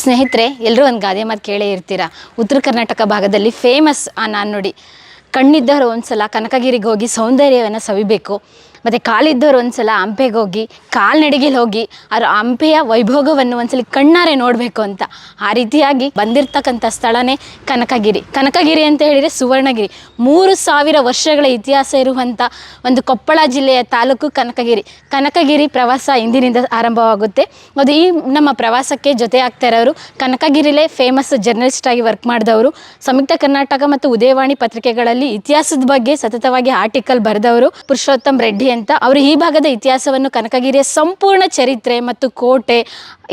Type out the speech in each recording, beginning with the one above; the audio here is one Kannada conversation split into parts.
ಸ್ನೇಹಿತರೆ ಎಲ್ಲರೂ ಒಂದು ಗಾದೆ ಮಾತು ಕೇಳೇ ಇರ್ತೀರಾ? ಉತ್ತರ ಕರ್ನಾಟಕ ಭಾಗದಲ್ಲಿ ಫೇಮಸ್ ಆ ನಾಣ್ಣುಡಿ ಕಣ್ಣಿದ್ದವರು ಒಂದ್ಸಲ ಕನಕಗಿರಿಗೆ ಹೋಗಿ ಸೌಂದರ್ಯವನ್ನು ಸವಿಬೇಕು. ಮತ್ತು ಕಾಲಿದ್ದವರು ಒಂದ್ಸಲ ಹಂಪೆಗೆ ಹೋಗಿ, ಕಾಲ್ನಡಿಗೆಲಿ ಹೋಗಿ, ಅವ್ರ ಹಂಪೆಯ ವೈಭೋಗವನ್ನು ಒಂದ್ಸಲ ಕಣ್ಣಾರೆ ನೋಡಬೇಕು ಅಂತ. ಆ ರೀತಿಯಾಗಿ ಬಂದಿರತಕ್ಕಂಥ ಸ್ಥಳನೇ ಕನಕಗಿರಿ. ಕನಕಗಿರಿ ಅಂತ ಹೇಳಿದರೆ ಸುವರ್ಣಗಿರಿ. ಮೂರು ಸಾವಿರ ವರ್ಷಗಳ ಇತಿಹಾಸ ಇರುವಂಥ ಒಂದು ಕೊಪ್ಪಳ ಜಿಲ್ಲೆಯ ತಾಲೂಕು ಕನಕಗಿರಿ. ಕನಕಗಿರಿ ಪ್ರವಾಸ ಇಂದಿನಿಂದ ಆರಂಭವಾಗುತ್ತೆ. ಅದು ಈ ನಮ್ಮ ಪ್ರವಾಸಕ್ಕೆ ಜೊತೆ ಆಗ್ತಾ ಇರೋರು. ಕನಕಗಿರಿಲೇ ಫೇಮಸ್ ಜರ್ನಲಿಸ್ಟ್ ಆಗಿ ವರ್ಕ್ ಮಾಡಿದವರು. ಸಂಯುಕ್ತ ಕರ್ನಾಟಕ ಮತ್ತು ಉದಯವಾಣಿ ಪತ್ರಿಕೆಗಳಲ್ಲಿ ಇತಿಹಾಸದ ಬಗ್ಗೆ ಸತತವಾಗಿ ಆರ್ಟಿಕಲ್ ಬರೆದವರು. ಪುರುಷೋತ್ತಮ್ ರೆಡ್ಡಿ ಅಂತ ಅವರು ಈ ಭಾಗದ ಇತಿಹಾಸವನ್ನು ಕನಕಗಿರಿಯ ಸಂಪೂರ್ಣ ಚರಿತ್ರೆ ಮತ್ತು ಕೋಟೆ,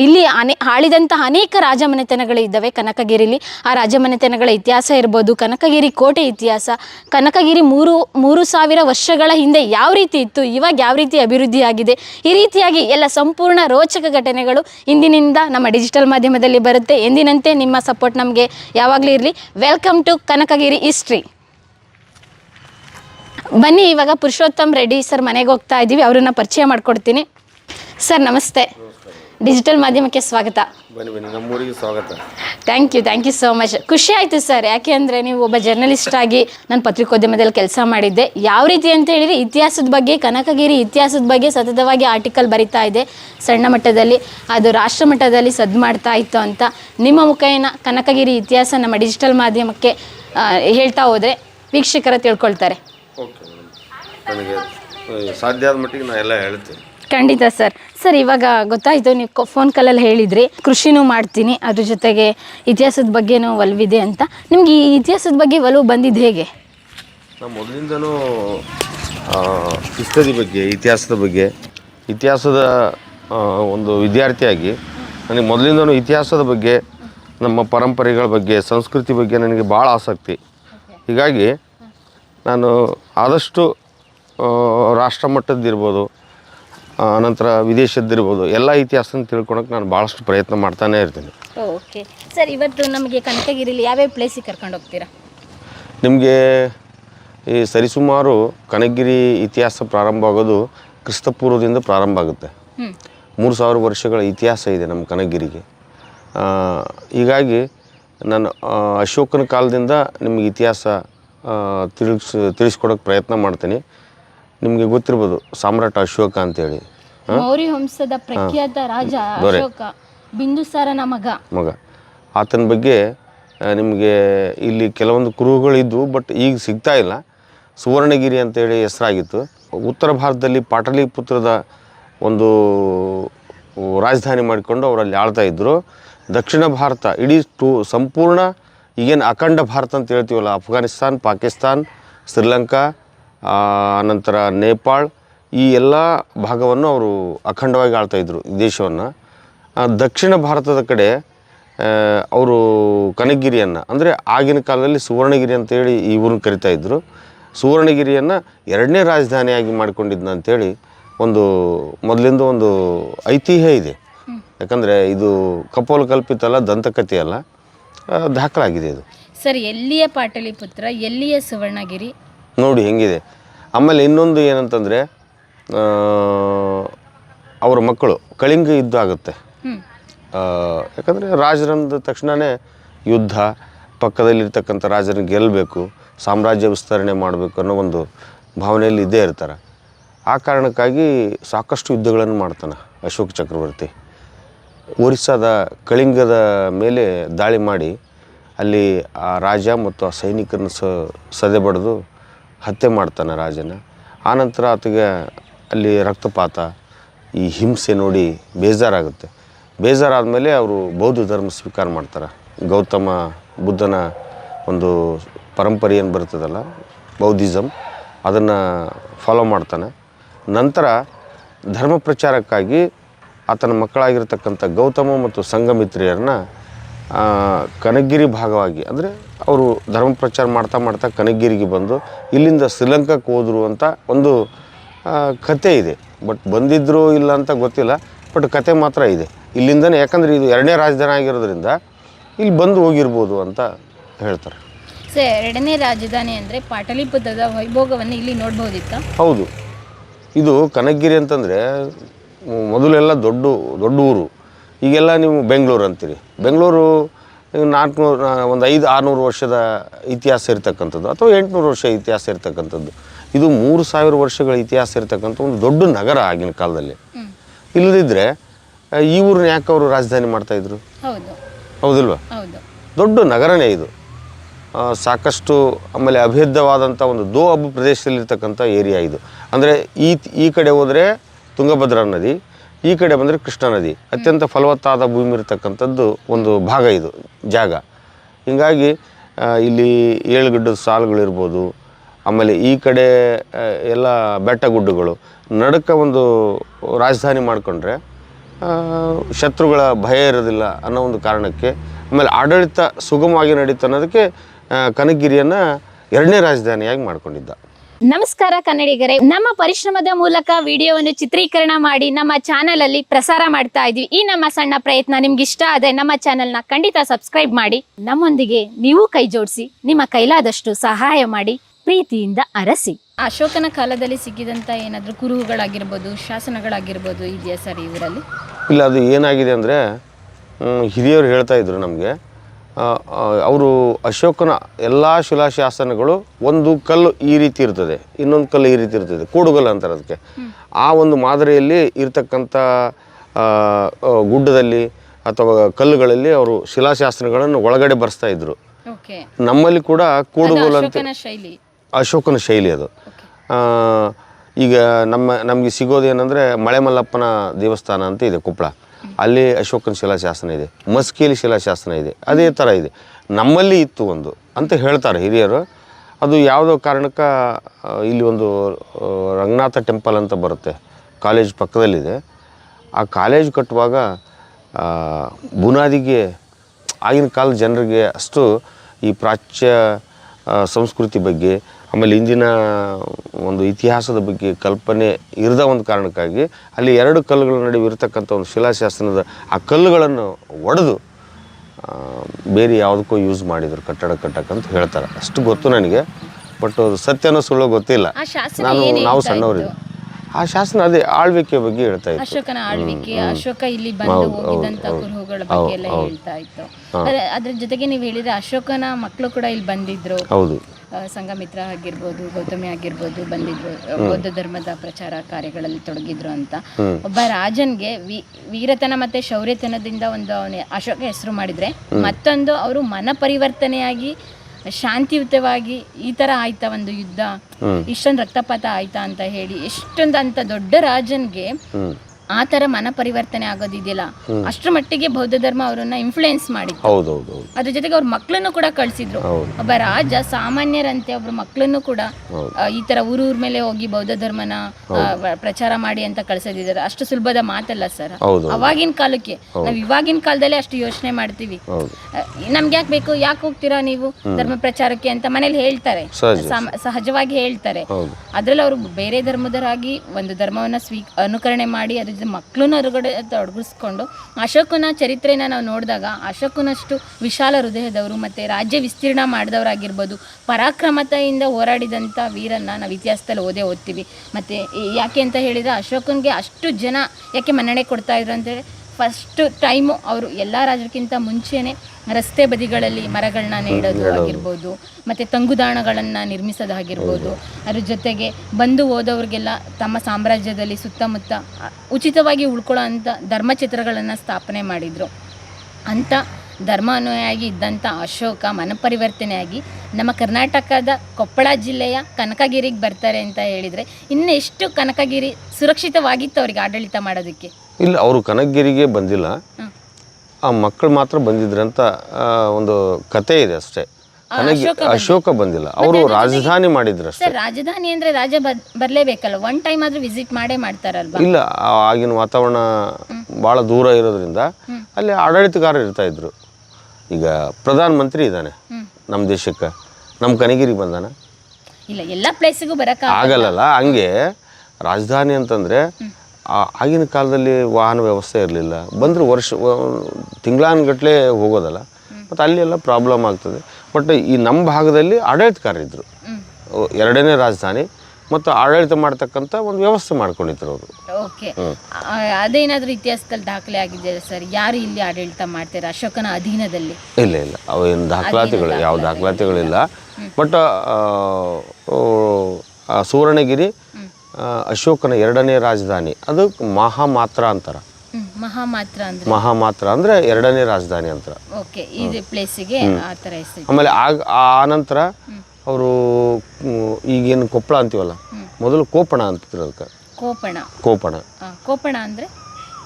ಇಲ್ಲಿ ಅನೆ ಆಳಿದಂತಹ ಅನೇಕ ರಾಜಮನೆತನಗಳು ಇದ್ದಾವೆ ಕನಕಗಿರಿಲಿ. ಆ ರಾಜಮನೆತನಗಳ ಇತಿಹಾಸ ಇರ್ಬೋದು, ಕನಕಗಿರಿ ಕೋಟೆ ಇತಿಹಾಸ, ಕನಕಗಿರಿ ಮೂರು ಮೂರು ಸಾವಿರ ವರ್ಷಗಳ ಹಿಂದೆ ಯಾವ ರೀತಿ ಇತ್ತು, ಇವಾಗ ಯಾವ ರೀತಿ ಅಭಿವೃದ್ಧಿಯಾಗಿದೆ ಈ ರೀತಿಯಾಗಿ ಎಲ್ಲ ಸಂಪೂರ್ಣ ರೋಚಕ ಘಟನೆಗಳು ಇಂದಿನಿಂದ ನಮ್ಮ ಡಿಜಿಟಲ್ ಮಾಧ್ಯಮದಲ್ಲಿ ಬರುತ್ತೆ. ಎಂದಿನಂತೆ ನಿಮ್ಮ ಸಪೋರ್ಟ್ ನಮಗೆ ಯಾವಾಗಲೂ ಇರಲಿ. ವೆಲ್ಕಮ್ ಟು ಕನಕಗಿರಿ ಹಿಸ್ಟ್ರಿ ಬನ್ನಿ ಇವಾಗ ಪುರುಷೋತ್ತಮ್ ರೆಡ್ಡಿ ಸರ್ ಮನೆಗೆ ಹೋಗ್ತಾ ಇದ್ದೀವಿ ಅವರನ್ನ ಪರಿಚಯ ಮಾಡ್ಕೊಡ್ತೀನಿ. ಸರ್ ನಮಸ್ತೆ. ಡಿಜಿಟಲ್ ಮಾಧ್ಯಮಕ್ಕೆ ಸ್ವಾಗತ. ಬನ್ನಿ ಬನ್ನಿ ನಮ್ಮೂರಿಗೆ ಸ್ವಾಗತ. Thank you thank you so much. ಖುಷಿ ಆಯಿತು ಸರ್ ಯಾಕೆ ಅಂದರೆ ನೀವು ಒಬ್ಬ ಜರ್ನಲಿಸ್ಟ್ ಆಗಿ ನಾನು ಪತ್ರಿಕೋದ್ಯಮದಲ್ಲಿ ಕೆಲಸ ಮಾಡಿದ್ದೆ. ಯಾವ ರೀತಿ ಅಂತ ಹೇಳಿದರೆ ಇತಿಹಾಸದ ಬಗ್ಗೆ ಕನಕಗಿರಿ ಇತಿಹಾಸದ ಬಗ್ಗೆ ಸತತವಾಗಿ ಆರ್ಟಿಕಲ್ ಬರಿತಾ ಇದೆ. ಸಣ್ಣ ಮಟ್ಟದಲ್ಲಿ ಅದು ರಾಷ್ಟ್ರ ಮಟ್ಟದಲ್ಲಿ ಸದ್ದು ಮಾಡ್ತಾ ಇತ್ತು ಅಂತ ನಿಮ್ಮ ಮುಖೇನ ಕನಕಗಿರಿ ಇತಿಹಾಸ ನಮ್ಮ ಡಿಜಿಟಲ್ ಮಾಧ್ಯಮಕ್ಕೆ ಹೇಳ್ತಾ ಹೋದರೆ ವೀಕ್ಷಕರ ತಿಳ್ಕೊಳ್ತಾರೆ. Okay madam. ನನಗೆ ಸಾಧ್ಯ ಆದ ಮಟ್ಟಿಗೆ ನಾ ಎಲ್ಲ ಹೇಳ್ತೀನಿ. ಖಂಡಿತ ಸರ್. ಸರ್ ಇವಾಗ ಗೊತ್ತಾಯಿತು ನೀವು ಫೋನ್ ಕಾಲಲ್ಲಿ ಹೇಳಿದ್ರಿ ಕೃಷಿನೂ ಮಾಡ್ತೀನಿ ಅದ್ರ ಜೊತೆಗೆ ಇತಿಹಾಸದ ಬಗ್ಗೆನೂ ಒಲವಿದೆ ಅಂತ. ನಿಮ್ಗೆ ಈ ಇತಿಹಾಸದ ಬಗ್ಗೆ ಒಲವು ಬಂದಿದ್ದು ಹೇಗೆ? ನಾನು ಮೊದಲಿಂದನೂ ಬಗ್ಗೆ ಇತಿಹಾಸದ ಬಗ್ಗೆ ಇತಿಹಾಸದ ಒಂದು ವಿದ್ಯಾರ್ಥಿಯಾಗಿ ನನಗೆ ಮೊದಲಿಂದನೂ ಇತಿಹಾಸದ ಬಗ್ಗೆ ನಮ್ಮ ಪರಂಪರೆಗಳ ಬಗ್ಗೆ ಸಂಸ್ಕೃತಿ ಬಗ್ಗೆ ನನಗೆ ಭಾಳ ಆಸಕ್ತಿ. ಹೀಗಾಗಿ ನಾನು ಆದಷ್ಟು ರಾಷ್ಟ್ರ ಮಟ್ಟದ್ದಿರ್ಬೋದು ನಂತರ ವಿದೇಶದ್ದಿರ್ಬೋದು ಎಲ್ಲ ಇತಿಹಾಸನ ತಿಳ್ಕೊಳಕ್ಕೆ ನಾನು ಭಾಳಷ್ಟು ಪ್ರಯತ್ನ ಮಾಡ್ತಾನೆ ಇರ್ತೀನಿ. ಓಕೆ. ಸರ್ ಇವತ್ತು ನಮಗೆ ಕನಕಗಿರಿಲಿ ಯಾವ್ಯಾವ ಪ್ಲೇಸಿಗೆ ಕರ್ಕೊಂಡು ಹೋಗ್ತೀರಾ? ನಿಮಗೆ ಈ ಸರಿಸುಮಾರು ಕನಕಗಿರಿ ಇತಿಹಾಸ ಪ್ರಾರಂಭ ಆಗೋದು ಕ್ರಿಸ್ತಪೂರ್ವದಿಂದ ಪ್ರಾರಂಭ ಆಗುತ್ತೆ. ಮೂರು ಸಾವಿರ ವರ್ಷಗಳ ಇತಿಹಾಸ ಇದೆ ನಮ್ಮ ಕನಕಗಿರಿಗೆ. ಹೀಗಾಗಿ ನಾನು ಅಶೋಕನ ಕಾಲದಿಂದ ನಿಮಗೆ ಇತಿಹಾಸ ತಿಳಿಸ್ ತಿಳಿಸ್ಕೊಡೋಕೆ ಪ್ರಯತ್ನ ಮಾಡ್ತೀನಿ. ನಿಮಗೆ ಗೊತ್ತಿರ್ಬೋದು ಸಾಮ್ರಾಟ ಅಶೋಕ ಅಂತೇಳಿ. ಮೌರ್ಯ ವಂಶದ ಪ್ರಖ್ಯಾತ ರಾಜ ಅಶೋಕ ಬಿಂದುಸಾರನ ಮಗ. ಮಗ. ಆತನ ಬಗ್ಗೆ ನಿಮಗೆ ಇಲ್ಲಿ ಕೆಲವೊಂದು ಕುರುಹುಗಳಿದ್ವು ಬಟ್ ಈಗ ಸಿಗ್ತಾ ಇಲ್ಲ. ಸುವರ್ಣಗಿರಿ ಅಂತೇಳಿ ಹೆಸರಾಗಿತ್ತು. ಉತ್ತರ ಭಾರತದಲ್ಲಿ ಪಾಟಲಿಪುತ್ರದ ಒಂದು ರಾಜಧಾನಿ ಮಾಡಿಕೊಂಡು ಅವರಲ್ಲಿ ಆಳ್ತಾ ಇದ್ದರು ದಕ್ಷಿಣ ಭಾರತ ಇಡೀ ಟು ಸಂಪೂರ್ಣ ಈಗೇನು ಅಖಂಡ ಭಾರತ ಅಂತ ಹೇಳ್ತೀವಲ್ಲ, ಅಫ್ಘಾನಿಸ್ತಾನ್, ಪಾಕಿಸ್ತಾನ್, ಶ್ರೀಲಂಕಾ ನಂತರ ನೇಪಾಳ್, ಈ ಎಲ್ಲ ಭಾಗವನ್ನು ಅವರು ಅಖಂಡವಾಗಿ ಆಳ್ತಾಯಿದ್ರು ದೇಶವನ್ನು. ದಕ್ಷಿಣ ಭಾರತದ ಕಡೆ ಅವರು ಕನಗಿರಿಯನ್ನು, ಅಂದರೆ ಆಗಿನ ಕಾಲದಲ್ಲಿ ಸುವರ್ಣಗಿರಿ ಅಂತೇಳಿ ಈ ಊರನ್ನ ಕರಿತಾ ಇದ್ದರು ಸುವರ್ಣಗಿರಿಯನ್ನು ಎರಡನೇ ರಾಜಧಾನಿಯಾಗಿ ಮಾಡಿಕೊಂಡಿದ್ನ ಅಂತೇಳಿ ಒಂದು, ಮೊದಲಿಂದ ಒಂದು ಐತಿಹ್ಯ ಇದೆ. ಯಾಕಂದರೆ ಇದು ಕಪೋಲ ಕಲ್ಪಿತ ಅಲ್ಲ ದಂತಕಥೆ ಅಲ್ಲ. ದಾಖಲಾಗಿದೆ ಇದು. ಸರ್ ಎಲ್ಲಿಯ ಪಾಟಲಿಪುತ್ರ ಎಲ್ಲಿಯ ಸುವರ್ಣಗಿರಿ? ನೋಡಿ ಹೆಂಗಿದೆ. ಆಮೇಲೆ ಇನ್ನೊಂದು ಏನಂತಂದರೆ ಅವರ ಮಕ್ಕಳು ಕಳಿಂಗ ಯುದ್ಧ ಆಗುತ್ತೆ. ಯಾಕಂದರೆ ರಾಜರಂದ ತಕ್ಷಣವೇ ಯುದ್ಧ ಪಕ್ಕದಲ್ಲಿರ್ತಕ್ಕಂಥ ರಾಜರನ್ನ ಗೆಲ್ಲಬೇಕು ಸಾಮ್ರಾಜ್ಯ ವಿಸ್ತರಣೆ ಮಾಡಬೇಕು ಅನ್ನೋ ಒಂದು ಭಾವನೆಯಲ್ಲಿ ಇದ್ದೇ ಇರ್ತಾರೆ. ಆ ಕಾರಣಕ್ಕಾಗಿ ಸಾಕಷ್ಟು ಯುದ್ಧಗಳನ್ನು ಮಾಡ್ತಾನೆ ಅಶೋಕ ಚಕ್ರವರ್ತಿ. ಒರಿಸ್ಸಾದ ಕಳಿಂಗದ ಮೇಲೆ ದಾಳಿ ಮಾಡಿ ಅಲ್ಲಿ ಆ ರಾಜ ಮತ್ತು ಆ ಸೈನಿಕರನ್ನ ಸದೆ ಬಡಿದು ಹತ್ಯೆ ಮಾಡ್ತಾನೆ ರಾಜನ. ಆನಂತರ ಆತಗೆ ಅಲ್ಲಿ ರಕ್ತಪಾತ, ಈ ಹಿಂಸೆ ನೋಡಿ ಬೇಜಾರಾಗುತ್ತೆ. ಬೇಜಾರಾದಮೇಲೆ ಅವರು ಬೌದ್ಧ ಧರ್ಮ ಸ್ವೀಕಾರ ಮಾಡ್ತಾರೆ. ಗೌತಮ ಬುದ್ಧನ ಒಂದು ಪರಂಪರೆ ಏನು ಬರ್ತದಲ್ಲ ಬೌದ್ಧಿಸಮ್ ಅದನ್ನು ಫಾಲೋ ಮಾಡ್ತಾನೆ. ನಂತರ ಧರ್ಮ ಪ್ರಚಾರಕ್ಕಾಗಿ ಆತನ ಮಕ್ಕಳಾಗಿರ್ತಕ್ಕಂಥ ಗೌತಮ ಮತ್ತು ಸಂಗಮಿತ್ರಿಯರನ್ನ ಕನಗಿರಿ ಭಾಗವಾಗಿ ಅಂದರೆ ಅವರು ಧರ್ಮ ಪ್ರಚಾರ ಮಾಡ್ತಾ ಮಾಡ್ತಾ ಕನಗಿರಿಗೆ ಬಂದು ಇಲ್ಲಿಂದ ಶ್ರೀಲಂಕಾಕ್ಕೆ ಹೋದರು ಅಂತ ಒಂದು ಕತೆ ಇದೆ. ಬಟ್ ಬಂದಿದ್ದರು ಇಲ್ಲ ಅಂತ ಗೊತ್ತಿಲ್ಲ ಬಟ್ ಕತೆ ಮಾತ್ರ ಇದೆ. ಇಲ್ಲಿಂದನೇ ಯಾಕಂದರೆ ಇದು ಎರಡನೇ ರಾಜಧಾನಿ ಆಗಿರೋದ್ರಿಂದ ಇಲ್ಲಿ ಬಂದು ಹೋಗಿರ್ಬೋದು ಅಂತ ಹೇಳ್ತಾರೆ. ಸರ್ ಎರಡನೇ ರಾಜಧಾನಿ ಅಂದರೆ ಪಾಟಲಿಪುತ್ರದ ವೈಭೋಗವನ್ನು ಇಲ್ಲಿ ನೋಡ್ಬೋದಿತ್ತ? ಹೌದು. ಇದು ಕನಗಿರಿ ಅಂತಂದರೆ ಮೊದಲೆಲ್ಲ ದೊಡ್ಡ ದೊಡ್ಡ ಊರು. ಈಗೆಲ್ಲ ನೀವು ಬೆಂಗಳೂರು ಅಂತೀರಿ. ಬೆಂಗಳೂರು ನಾಲ್ಕುನೂರು ಒಂದು ಐದು ಆರುನೂರು ವರ್ಷದ ಇತಿಹಾಸ ಇರತಕ್ಕಂಥದ್ದು ಅಥವಾ ಎಂಟುನೂರು ವರ್ಷ ಇತಿಹಾಸ ಇರತಕ್ಕಂಥದ್ದು. ಇದು ಮೂರು ಸಾವಿರ ವರ್ಷಗಳ ಇತಿಹಾಸ ಇರತಕ್ಕಂಥ ಒಂದು ದೊಡ್ಡ ನಗರ ಆಗಿನ ಕಾಲದಲ್ಲಿ. ಇಲ್ಲದಿದ್ದರೆ ಈ ಊರನ್ನ ಯಾಕೆ ಅವರು ರಾಜಧಾನಿ ಮಾಡ್ತಾಯಿದ್ರು ಹೌದು. ಹೌದಿಲ್ವಾ? ಹೌದು. ದೊಡ್ಡ ನಗರನೇ ಇದು. ಸಾಕಷ್ಟು ಆಮೇಲೆ ಅಭೇದ್ಯವಾದಂಥ ಒಂದು ದೋ ಅಬ್ ಪ್ರದೇಶದಲ್ಲಿರ್ತಕ್ಕಂಥ ಏರಿಯಾ ಇದು. ಅಂದರೆ ಈ ಈ ಕಡೆ ಹೋದರೆ ತುಂಗಭದ್ರಾ ನದಿ, ಈ ಕಡೆ ಬಂದರೆ ಕೃಷ್ಣಾ ನದಿ. ಅತ್ಯಂತ ಫಲವತ್ತಾದ ಭೂಮಿ ಇರತಕ್ಕಂಥದ್ದು ಒಂದು ಭಾಗ ಇದು, ಜಾಗ. ಹೀಗಾಗಿ ಇಲ್ಲಿ ಏಳುಗಡ್ಡದ ಸಾಲುಗಳಿರ್ಬೋದು, ಆಮೇಲೆ ಈ ಕಡೆ ಎಲ್ಲ ಬೆಟ್ಟ ಗುಡ್ಡಗಳು ನಡುಕ ಒಂದು ರಾಜಧಾನಿ ಮಾಡಿಕೊಂಡ್ರೆ ಶತ್ರುಗಳ ಭಯ ಇರೋದಿಲ್ಲ ಅನ್ನೋ ಒಂದು ಕಾರಣಕ್ಕೆ, ಆಮೇಲೆ ಆಡಳಿತ ಸುಗಮವಾಗಿ ನಡೀತು ಅನ್ನೋದಕ್ಕೆ ಕನಕಗಿರಿಯನ್ನು ಎರಡನೇ ರಾಜಧಾನಿಯಾಗಿ ಮಾಡ್ಕೊಂಡಿದ್ದ. ನಮಸ್ಕಾರ ಕನ್ನಡಿಗರೇ. ನಮ್ಮ ಪರಿಶ್ರಮದ ಮೂಲಕ ವಿಡಿಯೋವನ್ನು ಚಿತ್ರೀಕರಣ ಮಾಡಿ ನಮ್ಮ ಚಾನೆಲ್ ಅಲ್ಲಿ ಪ್ರಸಾರ ಮಾಡ್ತಾ ಇದ್ವಿ ಈ ನಮ್ಮ ಸಣ್ಣ ಪ್ರಯತ್ನ ನಿಮ್ಗೆ ಇಷ್ಟ ಆದ್ರೆ ನಮ್ಮ ಚಾನೆಲ್ನ ಖಂಡಿತ ಸಬ್ಸ್ಕ್ರೈಬ್ ಮಾಡಿ. ನಮ್ಮೊಂದಿಗೆ ನೀವು ಕೈ ಜೋಡಿಸಿ ನಿಮ್ಮ ಕೈಲಾದಷ್ಟು ಸಹಾಯ ಮಾಡಿ ಪ್ರೀತಿಯಿಂದ ಅರಸಿ. ಅಶೋಕನ ಕಾಲದಲ್ಲಿ ಸಿಕ್ಕಿದಂತ ಏನಾದ್ರೂ ಕುರುಹುಗಳಾಗಿರ್ಬೋದು ಶಾಸನಗಳಾಗಿರ್ಬೋದು ಇದೆಯಾ ಸರ್ ಇವರಲ್ಲಿ ಇಲ್ಲ ಅದು ಏನಾಗಿದೆ ಅಂದ್ರೆ ಹಿರಿಯರು ಹೇಳ್ತಾ ಇದ್ರು ನಮಗೆ ಅವರು ಅಶೋಕನ ಎಲ್ಲ ಶಿಲಾಶಾಸನಗಳು ಒಂದು ಕಲ್ಲು ಈ ರೀತಿ ಇರ್ತದೆ ಇನ್ನೊಂದು ಕಲ್ಲು ಈ ರೀತಿ ಇರ್ತದೆ ಕೂಡುಗಲ್ಲು ಅಂತಾರೆ ಅದಕ್ಕೆ. ಆ ಒಂದು ಮಾದರಿಯಲ್ಲಿ ಇರ್ತಕ್ಕಂಥ ಗುಡ್ಡದಲ್ಲಿ ಅಥವಾ ಕಲ್ಲುಗಳಲ್ಲಿ ಅವರು ಶಿಲಾಶಾಸನಗಳನ್ನು ಒಳಗಡೆ ಬರೆಸ್ತಾ ಇದ್ರು. ನಮ್ಮಲ್ಲಿ ಕೂಡ ಕೂಡುಗೋಲು ಅಂತ ಅಶೋಕನ ಶೈಲಿ. ಅಶೋಕನ ಶೈಲಿ ಅದು. ಈಗ ನಮ್ಮ ನಮಗೆ ಸಿಗೋದೇನೆಂದರೆ ಮಳೆಮಲ್ಲಪ್ಪನ ಮಳೆ ಮಲ್ಲಪ್ಪನ ದೇವಸ್ಥಾನ ಅಂತ ಇದೆ ಕೊಪ್ಪಳ ಅಲ್ಲಿ ಅಶೋಕನ ಶಿಲಾಶಾಸನ ಇದೆ, ಮಸ್ಕಿಯಲ್ಲಿ ಶಿಲಾಶಾಸನ ಇದೆ, ಅದೇ ಥರ ಇದೆ. ನಮ್ಮಲ್ಲಿ ಇತ್ತು ಒಂದು ಅಂತ ಹೇಳ್ತಾರೆ ಹಿರಿಯರು. ಅದು ಯಾವುದೋ ಕಾರಣಕ್ಕೆ ಇಲ್ಲಿ ಒಂದು ರಂಗನಾಥ ಟೆಂಪಲ್ ಅಂತ ಬರುತ್ತೆ, ಕಾಲೇಜ್ ಪಕ್ಕದಲ್ಲಿದೆ. ಆ ಕಾಲೇಜ್ ಕಟ್ಟುವಾಗ ಬುನಾದಿಗೆ, ಆಗಿನ ಕಾಲದ ಜನರಿಗೆ ಅಷ್ಟು ಈ ಪ್ರಾಚ್ಯ ಸಂಸ್ಕೃತಿ ಬಗ್ಗೆ ಆಮೇಲೆ ಇಂದಿನ ಒಂದು ಇತಿಹಾಸದ ಬಗ್ಗೆ ಕಲ್ಪನೆ ಇರದ ಒಂದು ಕಾರಣಕ್ಕಾಗಿ ಅಲ್ಲಿ ಎರಡು ಕಲ್ಲುಗಳ ನಡುವೆ ಇರತಕ್ಕಂಥ ಒಂದು ಶಿಲಾಶಾಸನದ ಆ ಕಲ್ಲುಗಳನ್ನು ಒಡೆದು ಬೇರೆ ಯಾವುದಕ್ಕೋ ಯೂಸ್ ಮಾಡಿದ್ರು ಕಟ್ಟಡ ಕಟ್ಟಕ್ಕಂತ ಹೇಳ್ತಾರೆ. ಅಷ್ಟು ಗೊತ್ತು ನನಗೆ ಬಟ್ ಅದು ಸತ್ಯನೋ ಸುಳ್ಳು ಗೊತ್ತಿಲ್ಲ. ನಾನು ನಾವು ಸಣ್ಣವರಿದ್ದೆ ಆ ಶಾಸನ ಅದೇ ಆಳ್ವಿಕೆ ಬಗ್ಗೆ ಹೇಳ್ತಾ ಇತ್ತು. ಅಶೋಕನ ಆಳ್ವಿಕೆ ಅಶೋಕ ಇಲ್ಲಿ ಬಂದು ಹೋಗಿದಂತ ಕುರುಹುಗಳ ಬಗ್ಗೆ ಎಲ್ಲ ಹೇಳ್ತಾ ಇತ್ತು. ಅದ್ರ- ಜೊತೆಗೆ ನೀವು ಹೇಳಿದ್ರೆ ಅಶೋಕನ ಮಕ್ಕಳು ಕೂಡ ಇಲ್ಲಿ ಬಂದಿದ್ರು. ಹೌದು. ಸಂಘಮಿತ್ರ ಆಗಿರ್ಬೋದು ಗೌತಮಿ ಆಗಿರ್ಬೋದು ಬಂದಿದ್ರು. ಬೌದ್ಧ ಧರ್ಮದ ಪ್ರಚಾರ ಕಾರ್ಯಗಳಲ್ಲಿ ತೊಡಗಿದ್ರು ಅಂತ. ಒಬ್ಬ ರಾಜನ್ಗೆ ವಿ- ವೀರತನ ಮತ್ತೆ ಶೌರ್ಯತನದಿಂದ ಒಂದು ಅವನ ಅಶೋಕ ಹೆಸರು ಮಾಡಿದ್ರೆ ಮತ್ತೊಂದು ಅವರು ಮನ ಪರಿವರ್ತನೆಯಾಗಿ ಶಾಂತಿಯುತವಾಗಿ ಈ ತರ ಆಯ್ತಾ ಒಂದು ಯುದ್ಧ. ಇಷ್ಟೊಂದು ರಕ್ತಪಾತ ಆಯ್ತಾ ಅಂತ ಹೇಳಿ ಎಷ್ಟೊಂದು ಅಂತ ದೊಡ್ಡ ರಾಜನ್ಗೆ ಆ ತರ ಮನ ಪರಿವರ್ತನೆ ಆಗೋದಿದೆಯಲ್ಲ ಅಷ್ಟರ ಮಟ್ಟಿಗೆ ಬೌದ್ಧ ಧರ್ಮ ಅವರನ್ನ ಇನ್ಫ್ಲುಯೆನ್ಸ್ ಮಾಡಿ ಅದ್ರ ಜೊತೆಗೆ ಅವ್ರ ಮಕ್ಕಳನ್ನು ಕೂಡ ಕಳ್ಸಿದ್ರು. ಒಬ್ಬ ರಾಜ ಸಾಮಾನ್ಯರಂತೆ ಒಬ್ರ ಮಕ್ಕಳನ್ನು ಕೂಡ ಈ ತರ ಊರೂರ್ ಮೇಲೆ ಹೋಗಿ ಬೌದ್ಧ ಧರ್ಮನ ಪ್ರಚಾರ ಮಾಡಿ ಅಂತ ಕಳ್ಸೋದಿದ್ದಾರೆ. ಅಷ್ಟು ಸುಲಭದ ಮಾತಲ್ಲ ಸರ್. ಅವಾಗಿನ ಕಾಲಕ್ಕೆ ನಾವ್ ಇವಾಗಿನ ಕಾಲದಲ್ಲೇ ಅಷ್ಟು ಯೋಚನೆ ಮಾಡ್ತೀವಿ. ನಮ್ಗೆ ಯಾಕೆ ಬೇಕು? ಯಾಕೆ ಹೋಗ್ತೀರಾ ನೀವು ಧರ್ಮ ಪ್ರಚಾರಕ್ಕೆ ಅಂತ ಮನೇಲಿ ಹೇಳ್ತಾರೆ. ಸಹಜವಾಗಿ ಹೇಳ್ತಾರೆ. ಅದ್ರಲ್ಲಿ ಅವರು ಬೇರೆ ಧರ್ಮದರಾಗಿ ಒಂದು ಧರ್ಮವನ್ನ ಸ್ವೀ ಅನುಕರಣೆ ಮಾಡಿ ಅದ್ರ ಜೊತೆ ಮಕ್ಕಳನ್ನ ಹೊರಗಡೆ ತೊಡಗಿಸ್ಕೊಂಡು ಅಶೋಕನ ಚರಿತ್ರೆನ ನಾವು ನೋಡಿದಾಗ ಅಶೋಕನಷ್ಟು ವಿಶಾಲ ಹೃದಯದವರು ಮತ್ತು ರಾಜ್ಯ ವಿಸ್ತೀರ್ಣ ಮಾಡಿದವರಾಗಿರ್ಬೋದು. ಪರಾಕ್ರಮತೆಯಿಂದ ಹೋರಾಡಿದಂಥ ವೀರನ್ನ ನಾವು ಇತಿಹಾಸದಲ್ಲಿ ಓದೇ ಓದ್ತೀವಿ. ಮತ್ತು ಯಾಕೆ ಅಂತ ಹೇಳಿದರೆ ಅಶೋಕನಿಗೆ ಅಷ್ಟು ಜನ ಯಾಕೆ ಮನ್ನಣೆ ಕೊಡ್ತಾ ಇದ್ರು ಅಂತೇಳಿ ಫಸ್ಟ್ ಟೈಮು ಅವರು ಎಲ್ಲ ರಾಜರಿಗಿಂತ ಮುಂಚೆನೆ ರಸ್ತೆ ಬದಿಗಳಲ್ಲಿ ಮರಗಳನ್ನ ನೆಡೋದು ಆಗಿರ್ಬೋದು ಮತ್ತು ತಂಗುದಾಣಗಳನ್ನು ನಿರ್ಮಿಸೋದಾಗಿರ್ಬೋದು ಅದ್ರ ಜೊತೆಗೆ ಬಂದು ಹೋದವ್ರಿಗೆಲ್ಲ ತಮ್ಮ ಸಾಮ್ರಾಜ್ಯದಲ್ಲಿ ಸುತ್ತಮುತ್ತ ಉಚಿತವಾಗಿ ಉಳ್ಕೊಳ್ಳೋ ಅಂಥ ಧರ್ಮಚಿತ್ರಗಳನ್ನು ಸ್ಥಾಪನೆ ಮಾಡಿದರು. ಅಂಥ ಧರ್ಮಾನುಯಾಗಿ ಇದ್ದಂಥ ಅಶೋಕ ಮನಪರಿವರ್ತನೆಯಾಗಿ ನಮ್ಮ ಕರ್ನಾಟಕದ ಕೊಪ್ಪಳ ಜಿಲ್ಲೆಯ ಕನಕಗಿರಿಗೆ ಬರ್ತಾರೆ ಅಂತ ಹೇಳಿದರೆ ಇನ್ನೆಷ್ಟು ಕನಕಗಿರಿ ಸುರಕ್ಷಿತವಾಗಿತ್ತು ಅವರಿಗೆ ಆಡಳಿತ ಮಾಡೋದಕ್ಕೆ. ಇಲ್ಲ ಅವರು ಕನಕಗಿರಿಗೆ ಬಂದಿಲ್ಲ. ಆ ಮಕ್ಕಳು ಮಾತ್ರ ಬಂದಿದ್ರಂತ ಅಂತ ಒಂದು ಕತೆ ಇದೆ ಅಷ್ಟೇ. ಕನಗಿ ಅಶೋಕ ಬಂದಿಲ್ಲ. ಅವರು ರಾಜಧಾನಿ ಮಾಡಿದ್ರು ಅಷ್ಟೇ. ಸರ್ ರಾಜಧಾನಿ ಅಂದ್ರೆ ರಾಜ ಬರ್- ಬರ್ಲೇಬೇಕಲ್ಲ ಒನ್ ಟೈಮ್ ಆದ್ರೂ ವಿಸಿಟ್ ಮಾಡೇ ಮಾಡ್ತಾರಲ್ವಾ? ಇಲ್ಲ ಆಗಿನ ವಾತಾವರಣ ಭಾಳ ದೂರ ಇರೋದ್ರಿಂದ ಅಲ್ಲಿ ಆಡಳಿತಗಾರರು ಇರ್ತಾ ಇದ್ರು. ಈಗ ಪ್ರಧಾನ ಮಂತ್ರಿ ಇದ್ದಾನೆ ನಮ್ಮ ದೇಶಕ್ಕೆ. ನಮ್ಮ ಕನಗಿರಿಗೆ ಬಂದಾನ. ಇಲ್ಲ ಎಲ್ಲ ಪ್ಲೇಸಿಗೂ ಬರಕ ಆಗಲ್ಲಲ್ಲ ಹಂಗೆ ರಾಜಧಾನಿ ಅಂತಂದರೆ ಆಗಿನ ಕಾಲದಲ್ಲಿ ವಾಹನ ವ್ಯವಸ್ಥೆ ಇರಲಿಲ್ಲ. ಬಂದರೆ ವರ್ಷ ತಿಂಗಳಾನುಗಟ್ಟಲೆ ಹೋಗೋದಲ್ಲ. ಮತ್ತು ಅಲ್ಲಿ ಎಲ್ಲ ಪ್ರಾಬ್ಲಮ್ ಆಗ್ತದೆ. ಬಟ್ ಈ ನಮ್ಮ ಭಾಗದಲ್ಲಿ ಆಡಳಿತಕಾರರಿದ್ದರು. ಎರಡನೇ ರಾಜಧಾನಿ ಮತ್ತು ಆಡಳಿತ ಮಾಡ್ತಕ್ಕಂಥ ಒಂದು ವ್ಯವಸ್ಥೆ ಮಾಡ್ಕೊಂಡಿದ್ರು ಅವರು. ಓಕೆ. ಅದೇನಾದರೂ ಇತಿಹಾಸದಲ್ಲಿ ದಾಖಲೆ ಆಗಿದೆ ಸರ್? ಯಾರು ಇಲ್ಲಿ ಆಡಳಿತ ಮಾಡ್ತಾರೆ ಅಶೋಕನ ಅಧೀನದಲ್ಲಿ? ಇಲ್ಲ ಇಲ್ಲ. ಅವೇನು ದಾಖಲಾತಿಗಳು ಯಾವ ದಾಖಲಾತಿಗಳಿಲ್ಲ. ಬಟ್ ಸುವರ್ಣಗಿರಿ ಅಶೋಕನ ಎರಡನೇ ರಾಜಧಾನಿ. ಅದು ಮಹಾಮಾತ್ರ ಅಂತಾರ. ಮಹಾ ಮಹಾಮಾತ್ರ ಅಂದ್ರೆ? ಮಹಾಮಾತ್ರ ಅಂದ್ರೆ ಎರಡನೇ ರಾಜಧಾನಿ ಅಂತ ಓಕೆ ಈ ಪ್ಲೇಸಿಗೆ ಆ ಥರ ಹೆಸರು ಆಮೇಲೆ ಆಗ ಆ ನಂತರ ಅವರು ಈಗೇನು ಕೊಪ್ಪಳ ಅಂತೀವಲ್ಲ? ಮೊದಲು ಕೋಪಣ ಅಂತಿದ್ರು ಅದಕ್ಕೆ. ಕೋಪಣ. ಕೋಪಣ. ಕೋಪಣ ಅಂದ್ರೆ?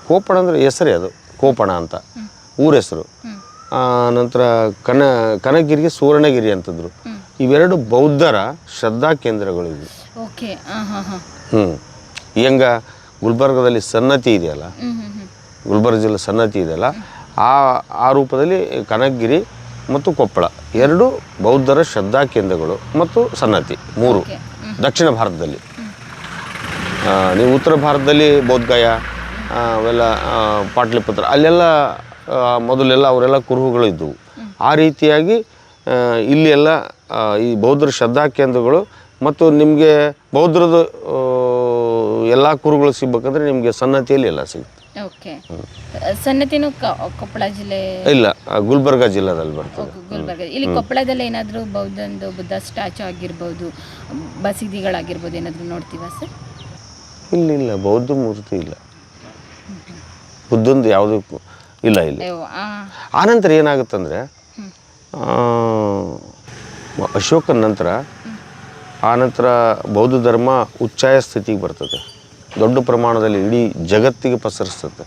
ಕೋಪಣ ಅಂದ್ರೆ ಹೆಸರೇ ಅದು ಕೋಪಣ ಅಂತ. ಊರ ಹೆಸರು. ಆ, ನಂತರ ಕನ ಕನಗಿರಿಗೆ ಸುವರ್ಣಗಿರಿ ಅಂತಂದ್ರು. ಇವೆರಡು ಬೌದ್ಧರ ಶ್ರದ್ಧಾ ಕೇಂದ್ರಗಳು ಇವು ಓಕೆ ಹ್ಞೂ ಹೆಂಗ ಗುಲ್ಬರ್ಗದಲ್ಲಿ ಸನ್ನತಿ ಇದೆಯಲ್ಲ? ಗುಲ್ಬರ್ಗ ಜಿಲ್ಲೆ ಸನ್ನತಿ ಇದೆಯಲ್ಲ? ಆ ಆ ರೂಪದಲ್ಲಿ ಕನಕಗಿರಿ ಮತ್ತು ಕೊಪ್ಪಳ. ಎರಡು ಬೌದ್ಧರ ಶ್ರದ್ಧಾ ಕೇಂದ್ರಗಳು ಮತ್ತು ಸನ್ನತಿ ಮೂರು ದಕ್ಷಿಣ ಭಾರತದಲ್ಲಿ. ನೀವು ಉತ್ತರ ಭಾರತದಲ್ಲಿ ಬೌದ್ಧಗಯ ಅವೆಲ್ಲ ಪಾಟ್ಲಿಪುತ್ರ ಅಲ್ಲೆಲ್ಲ ಮೊದಲೆಲ್ಲ ಅವರೆಲ್ಲ ಕುರುಹುಗಳು ಇದ್ದವು. ಆ ರೀತಿಯಾಗಿ ಇಲ್ಲಿ ಎಲ್ಲ ಈ ಬೌದ್ಧರ ಶ್ರದ್ಧಾ ಕೇಂದ್ರಗಳು ಮತ್ತು ನಿಮಗೆ ಬೌದ್ಧದ ಎಲ್ಲ ಕುರುಗಳು ಸಿಗ್ಬೇಕಂದ್ರೆ ನಿಮಗೆ ಸನ್ನತಿಯಲ್ಲಿ ಎಲ್ಲ ಸಿಗುತ್ತೆ. ಓಕೆ ಸನ್ನತಿನೂ ಕೊಪ್ಪಳ ಜಿಲ್ಲೆ ಇಲ್ಲ ಗುಲ್ಬರ್ಗ ಜಿಲ್ಲೆದಲ್ಲಿ ಬರ್ತದೆ. ಗುಲ್ಬರ್ಗ. ಇಲ್ಲಿ ಕೊಪ್ಪಳದಲ್ಲಿ ಏನಾದರೂ ಬೌದ್ಧಂದು ಬುದ್ಧ ಸ್ಟ್ಯಾಚು ಆಗಿರ್ಬೋದು ಬಸದಿಗಳಾಗಿರ್ಬೋದು ಏನಾದರೂ ನೋಡ್ತೀವಾ ಸರ್? ಇಲ್ಲ ಇಲ್ಲ ಬೌದ್ಧ ಮೂರ್ತಿ ಇಲ್ಲ. ಬುದ್ಧಂದು ಯಾವುದಕ್ಕೂ ಇಲ್ಲ ಇಲ್ಲ. ಆನಂತರ ಏನಾಗುತ್ತಂದರೆ ಅಶೋಕನ ನಂತರ ಆನಂತರ ಬೌದ್ಧ ಧರ್ಮ ಉಚ್ಚಾಯ ಸ್ಥಿತಿಗೆ ಬರ್ತದೆ. ದೊಡ್ಡ ಪ್ರಮಾಣದಲ್ಲಿ ಇಡೀ ಜಗತ್ತಿಗೆ ಪಸರಿಸ್ತದೆ.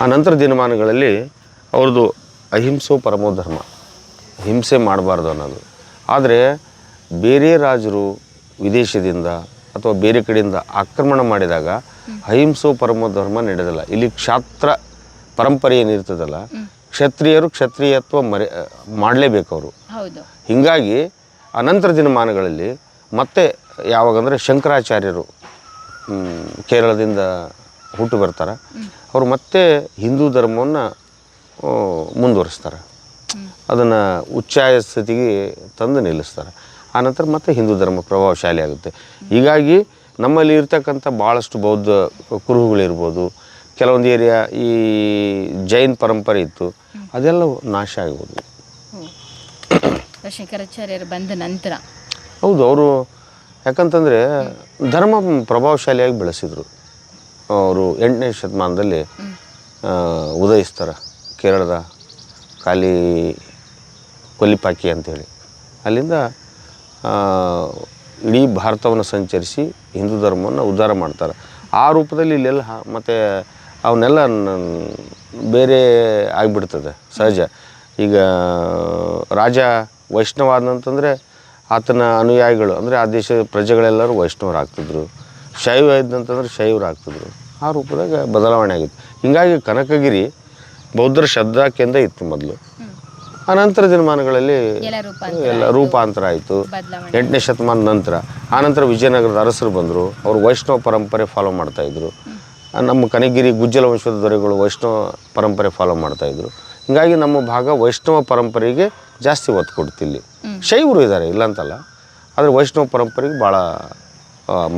ಆ ನಂತರ ದಿನಮಾನಗಳಲ್ಲಿ ಅವ್ರದ್ದು ಅಹಿಂಸೋ ಪರಮೋ ಧರ್ಮ. ಹಿಂಸೆ ಮಾಡಬಾರ್ದು ಅನ್ನೋದು. ಆದರೆ ಬೇರೆ ರಾಜರು ವಿದೇಶದಿಂದ ಅಥವಾ ಬೇರೆ ಕಡೆಯಿಂದ ಆಕ್ರಮಣ ಮಾಡಿದಾಗ ಅಹಿಂಸೋ ಪರಮೋ ಧರ್ಮ ನಡೆದಲ್ಲ. ಇಲ್ಲಿ ಕ್ಷಾತ್ರ ಪರಂಪರೆ ಏನಿರ್ತದಲ್ಲ ಕ್ಷತ್ರಿಯರು ಕ್ಷತ್ರಿಯತ್ವ ಮರೆ ಮಾಡಲೇಬೇಕು ಅವರು. ಹೀಗಾಗಿ ಅನಂತರ ದಿನಮಾನಗಳಲ್ಲಿ ಮತ್ತೆ ಯಾವಾಗಂದರೆ ಶಂಕರಾಚಾರ್ಯರು ಕೇರಳದಿಂದ ಹುಟ್ಟು ಬರ್ತಾರೆ. ಅವರು ಮತ್ತೆ ಹಿಂದೂ ಧರ್ಮವನ್ನು ಮುಂದುವರಿಸ್ತಾರೆ. ಅದನ್ನು ಉಚ್ಚಾಯ ಸ್ಥಿತಿಗೆ ತಂದು ನಿಲ್ಲಿಸ್ತಾರೆ. ಆನಂತರ ಮತ್ತೆ ಹಿಂದೂ ಧರ್ಮ ಪ್ರಭಾವಶಾಲಿ ಆಗುತ್ತೆ. ಹೀಗಾಗಿ ನಮ್ಮಲ್ಲಿ ಇರ್ತಕ್ಕಂಥ ಭಾಳಷ್ಟು ಬೌದ್ಧ ಕುರುಹುಗಳಿರ್ಬೋದು, ಕೆಲವೊಂದು ಏರಿಯಾ ಈ ಜೈನ್ ಪರಂಪರೆ ಇತ್ತು ಅದೆಲ್ಲ ನಾಶ ಆಗ್ಬೋದು. ಶಂಕರಾಚಾರ್ಯರು ಬಂದ ನಂತರ. ಹೌದು, ಅವರು ಯಾಕಂತಂದರೆ ಧರ್ಮ ಪ್ರಭಾವಶಾಲಿಯಾಗಿ ಬೆಳೆಸಿದರು. ಅವರು ಎಂಟನೇ ಶತಮಾನದಲ್ಲಿ ಉದಯಿಸ್ತಾರೆ ಕೇರಳದ ಖಾಲಿ ಕೊಲ್ಲಿಪಾಕಿ ಅಂತೇಳಿ. ಅಲ್ಲಿಂದ ಇಡೀ ಭಾರತವನ್ನು ಸಂಚರಿಸಿ ಹಿಂದೂ ಧರ್ಮವನ್ನು ಉದ್ಧಾರ ಮಾಡ್ತಾರೆ. ಆ ರೂಪದಲ್ಲಿ ಇಲ್ಲೆಲ್ಲ, ಮತ್ತು ಅವನ್ನೆಲ್ಲ ಬೇರೆ ಆಗಿಬಿಡ್ತದೆ ಸಹಜ. ಈಗ ರಾಜ ವೈಷ್ಣವ ಆದಂತಂದರೆ ಆತನ ಅನುಯಾಯಿಗಳು ಅಂದರೆ ಆ ದೇಶದ ಪ್ರಜೆಗಳೆಲ್ಲರೂ ವೈಷ್ಣವರಾಗ್ತಿದ್ರು. ಶೈವ ಇದ್ದಂತಂದ್ರೆ ಶೈವರಾಗ್ತಿದ್ರು. ಆ ರೂಪದಾಗ ಬದಲಾವಣೆ ಆಗಿತ್ತು. ಹೀಗಾಗಿ ಕನಕಗಿರಿ ಬೌದ್ಧರ ಶ್ರದ್ಧಾ ಕೇಂದ್ರ ಇತ್ತು ಮೊದಲು. ಅನಂತರ ದಿನಮಾನಗಳಲ್ಲಿ ಎಲ್ಲ ರೂಪಾಂತರ ಆಯಿತು. ಎಂಟನೇ ಶತಮಾನ ನಂತರ ಆನಂತರ ವಿಜಯನಗರದ ಅರಸರು ಬಂದರು. ಅವರು ವೈಷ್ಣವ ಪರಂಪರೆ ಫಾಲೋ ಮಾಡ್ತಾಯಿದ್ರು ನಮ್ಮ ಕನಗಿರಿ ಗುಜ್ಜಲ ವಂಶದ ದೊರೆಗಳು ವೈಷ್ಣವ ಪರಂಪರೆ ಫಾಲೋ ಮಾಡ್ತಾಯಿದ್ರು ಹೀಗಾಗಿ ನಮ್ಮ ಭಾಗ ವೈಷ್ಣವ ಪರಂಪರೆಗೆ ಜಾಸ್ತಿ ಒತ್ತು ಕೊಡ್ತಿಲ್ಲಿ. ಶೈವರು ಇದ್ದಾರೆ ಇಲ್ಲ ಅಂತಲ್ಲ ಆದರೆ ವೈಷ್ಣವ ಪರಂಪರೆಗೆ ಭಾಳ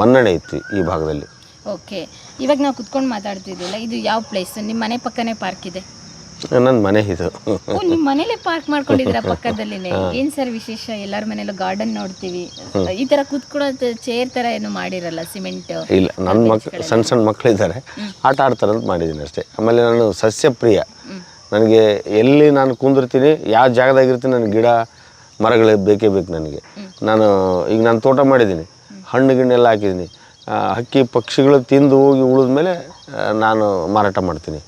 ಮನ್ನಣೆ ಐತಿ ಈ ಭಾಗದಲ್ಲಿ. ಓಕೆ. ಇವಾಗ ನಾವು ಕುತ್ಕೊಂಡು ಮಾತಾಡ್ತಿದ್ದಿಲ್ಲ ಇದು ಯಾವ ಪ್ಲೇಸ್ ನಿಮ್ಮ ಮನೆ ಪಕ್ಕನೇ ಪಾರ್ಕ್ ಇದೆ? ನನ್ನ ಮನೆ ಇದು. ನಿಮ್ಮ ಮನೇಲೆ ಪಾರ್ಕ್ ಮಾಡ್ಕೊಂಡಿದ್ದೀರಾ ಪಕ್ಕದಲ್ಲಿನೇ? ಏನು ಸರ್ ವಿಶೇಷ? ಎಲ್ಲರ ಮನೇಲೂ ಗಾರ್ಡನ್ ನೋಡ್ತೀವಿ. ಈ ತರ ಕೂತ್ಕೊಳ್ಳೋ ಚೇರ್ ತರ ಏನು ಮಾಡಿರಲ್ಲ ಸಿಮೆಂಟ್ ಇಲ್ಲ ನನ್ನ ಮಕ್ಳು ಸಣ್ಣ ಸಣ್ಣ ಮಕ್ಕಳಿದ್ದಾರೆ ಆಟ ಆಡ್ತಾರಂತ ಮಾಡಿದ್ದೀನಿ ಅಷ್ಟೇ. ಆಮೇಲೆ ನಾನು ಸಸ್ಯಪ್ರಿಯ. ನನಗೆ ಎಲ್ಲಿ ನಾನು ಕುಂದಿರ್ತೀನಿ ಯಾವ ಜಾಗದಾಗಿರ್ತೀನಿ ನನಗೆ ಗಿಡ ಮರಗಳು ಬೇಕೇ ಬೇಕು ನನಗೆ. ನಾನು ಈಗ ನಾನು ತೋಟ ಮಾಡಿದ್ದೀನಿ ಹಣ್ಣು ಗಿಣ್ಣೆಲ್ಲ ಹಾಕಿದ್ದೀನಿ. ಹಕ್ಕಿ ಪಕ್ಷಿಗಳು ತಿಂದು ಹೋಗಿ ಉಳಿದ ಮೇಲೆ ನಾನು ಮಾರಾಟ ಮಾಡ್ತೀನಿ.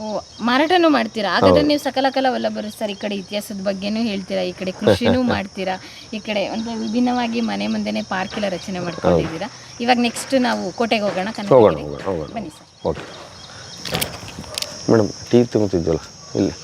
ಓ ಮಾರಾಟನೂ ಮಾಡ್ತೀರಾ? ಹಾಗಾದ್ರೆ ನೀವು ಸಕಲ ಕಲ ಬರೋ ಸರ್ ಈ ಕಡೆ ಇತಿಹಾಸದ ಬಗ್ಗೆನೂ ಹೇಳ್ತೀರಾ? ಈ ಕಡೆ ಕೃಷಿನೂ ಮಾಡ್ತೀರಾ? ಈ ಕಡೆ ಒಂದು ವಿಭಿನ್ನವಾಗಿ ಮನೆ ಮುಂದೆನೆ ಪಾರ್ಕ್ ಎಲ್ಲ ರಚನೆ ಮಾಡ್ಕೊಂಡಿದ್ದೀರಾ? ಇವಾಗ ನೆಕ್ಸ್ಟ್ ನಾವು ಕೋಟೆಗೆ ಹೋಗೋಣ ಬನ್ನಿ ಸರ್. ಓಕೆ. ಮೇಡಮ್ ಟೀ ತಿಂತಿದ್ವಲ್ಲ ಇಲ್ಲಿ.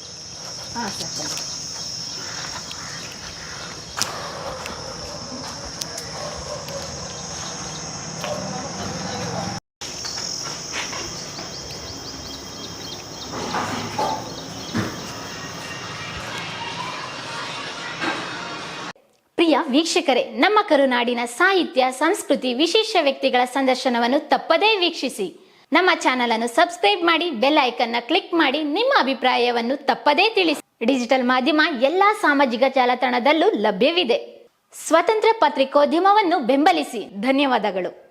ಪ್ರಿಯ ವೀಕ್ಷಕರೇ ನಮ್ಮ ಕರುನಾಡಿನ ಸಾಹಿತ್ಯ ಸಂಸ್ಕೃತಿ ವಿಶೇಷ ವ್ಯಕ್ತಿಗಳ ಸಂದರ್ಶನವನ್ನು ತಪ್ಪದೇ ವೀಕ್ಷಿಸಿ ನಮ್ಮ ಚಾನೆಲ್ ಅನ್ನು ಸಬ್ಸ್ಕ್ರೈಬ್ ಮಾಡಿ ಬೆಲ್ ಐಕನ್ನ ಕ್ಲಿಕ್ ಮಾಡಿ ನಿಮ್ಮ ಅಭಿಪ್ರಾಯವನ್ನು ತಪ್ಪದೇ ತಿಳಿಸಿ. ಡಿಜಿಟಲ್ ಮಾಧ್ಯಮ ಎಲ್ಲಾ ಸಾಮಾಜಿಕ ಜಾಲತಾಣದಲ್ಲೂ ಲಭ್ಯವಿದೆ. ಸ್ವತಂತ್ರ ಪತ್ರಿಕೋದ್ಯಮವನ್ನು ಬೆಂಬಲಿಸಿ. ಧನ್ಯವಾದಗಳು.